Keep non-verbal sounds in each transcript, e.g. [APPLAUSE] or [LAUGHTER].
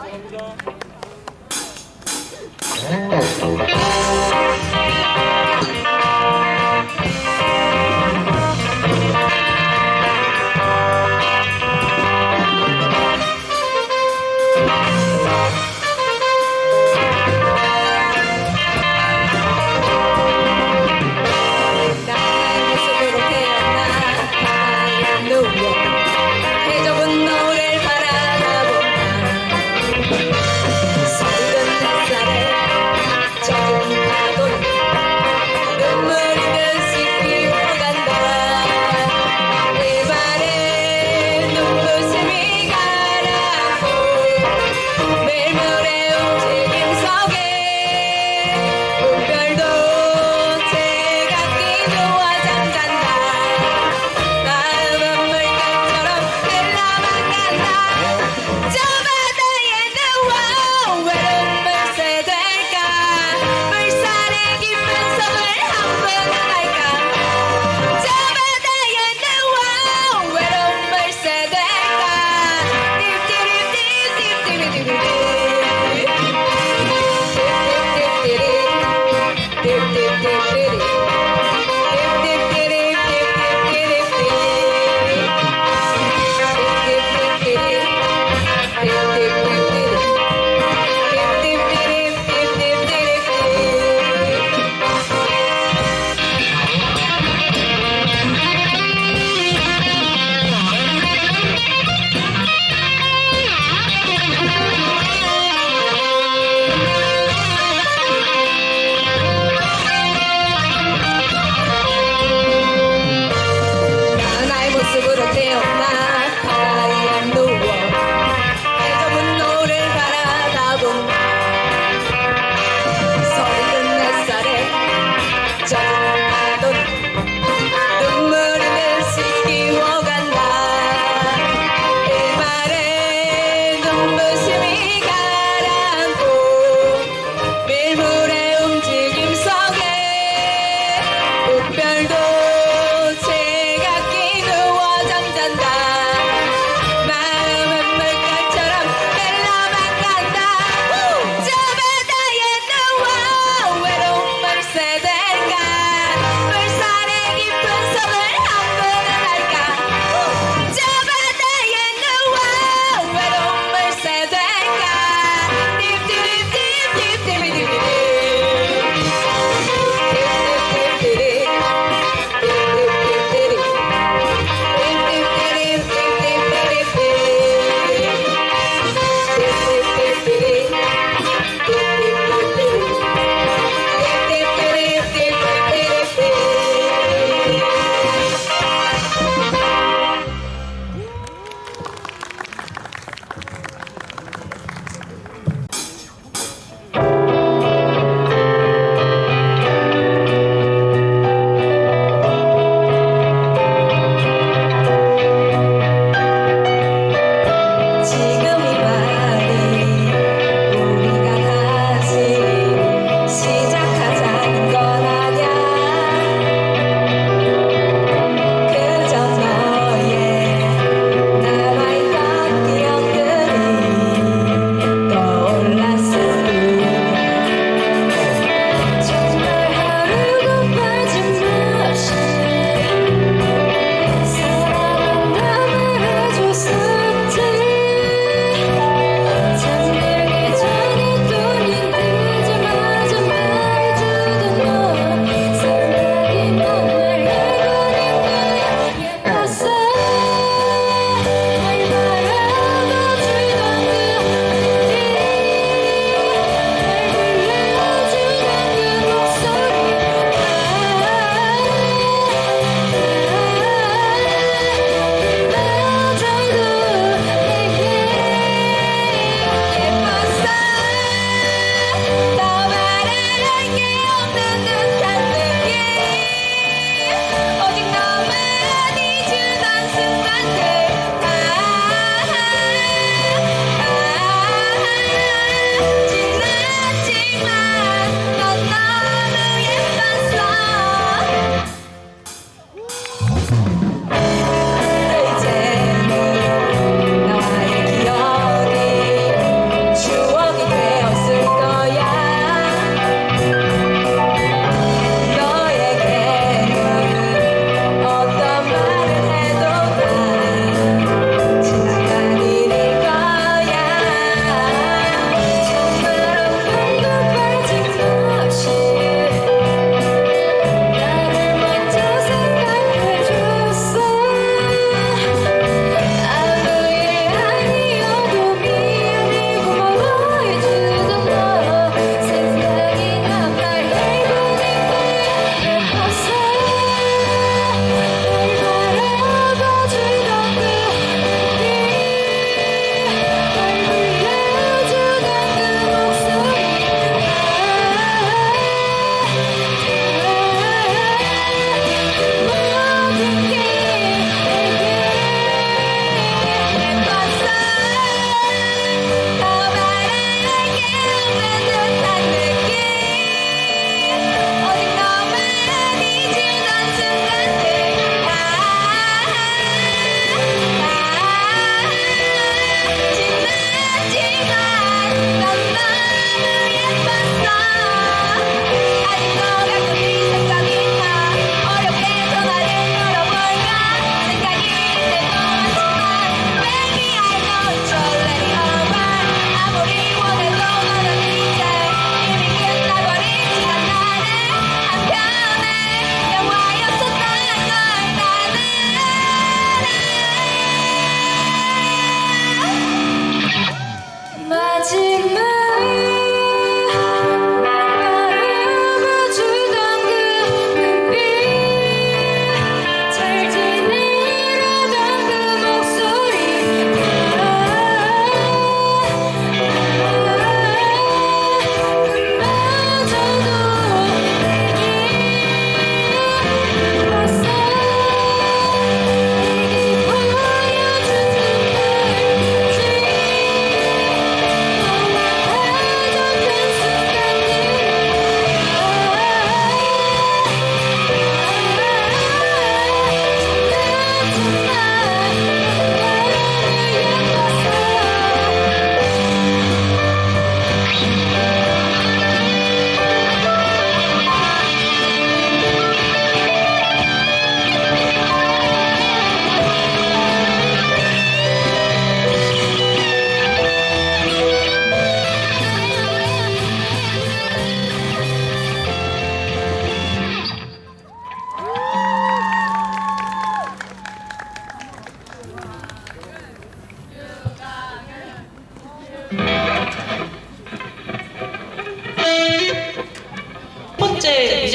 햇살에 젖은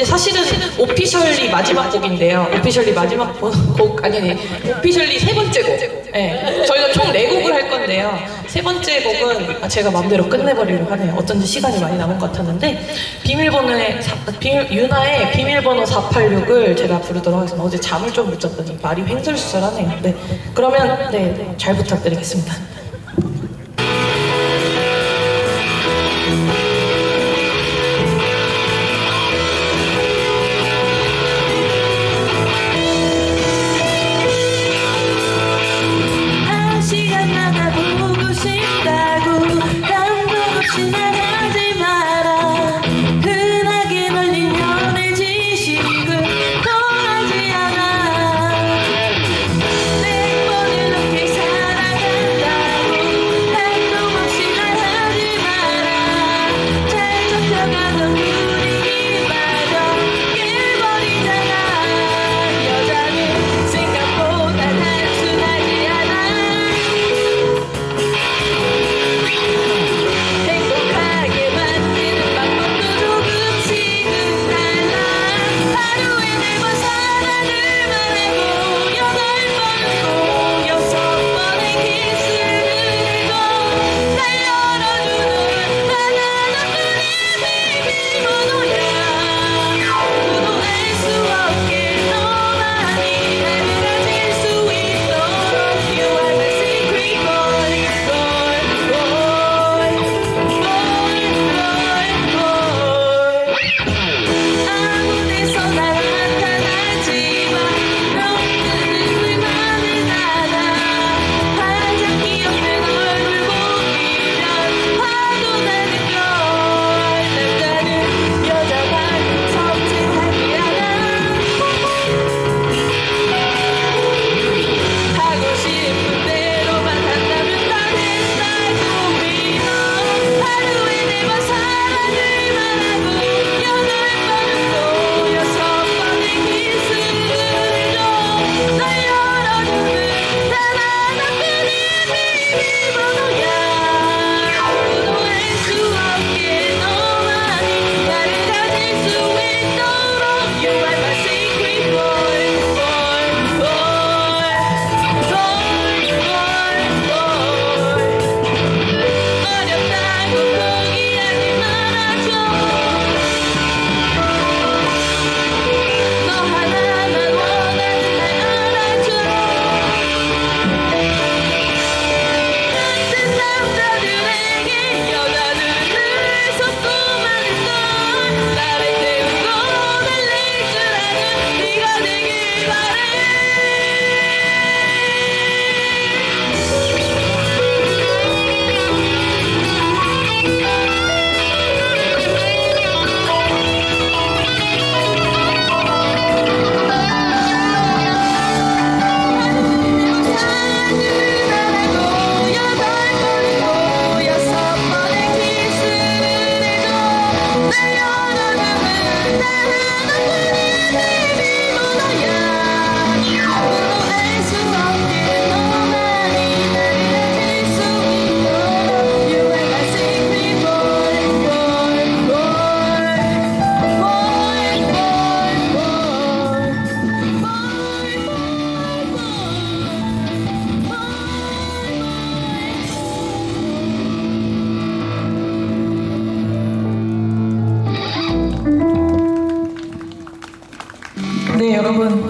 사실은 오피셜리 마지막 곡인데요. 오피셜리 마지막 곡, 곡 아니 아니 오피셜리 세 번째 곡. 네, 저희가 총 네 곡을 할 건데요. 세 번째 곡은 아, 제가 마음대로 끝내버리려고 하네요. 어쩐지 시간이 많이 남은 것 같았는데 비밀번호의 사- 비밀, 유나의 비밀번호 486을 제가 부르도록 하겠습니다. 어제 잠을 좀 못 잤더니 말이 횡설수설하네요. 네, 그러면 네, 네, 잘 부탁드리겠습니다.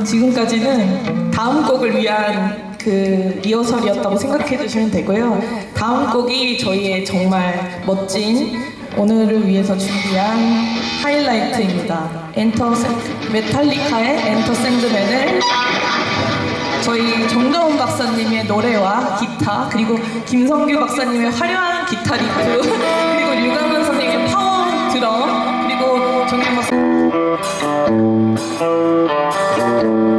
지금까지는 다음 곡을 위한 그 리허설이었다고 생각해 주시면 되고요. 다음 곡이 저희의 정말 멋진 오늘을 위해서 준비한 하이라이트입니다. 엔터 샌- 메탈리카의 엔터 샌드맨을 저희 정다운 박사님의 노래와 기타 그리고 김성규 박사님의 화려한 기타 리프 [LAUGHS] 그리고 류강은 선생님의 파워 드럼 그리고 정경 박사 Thank you.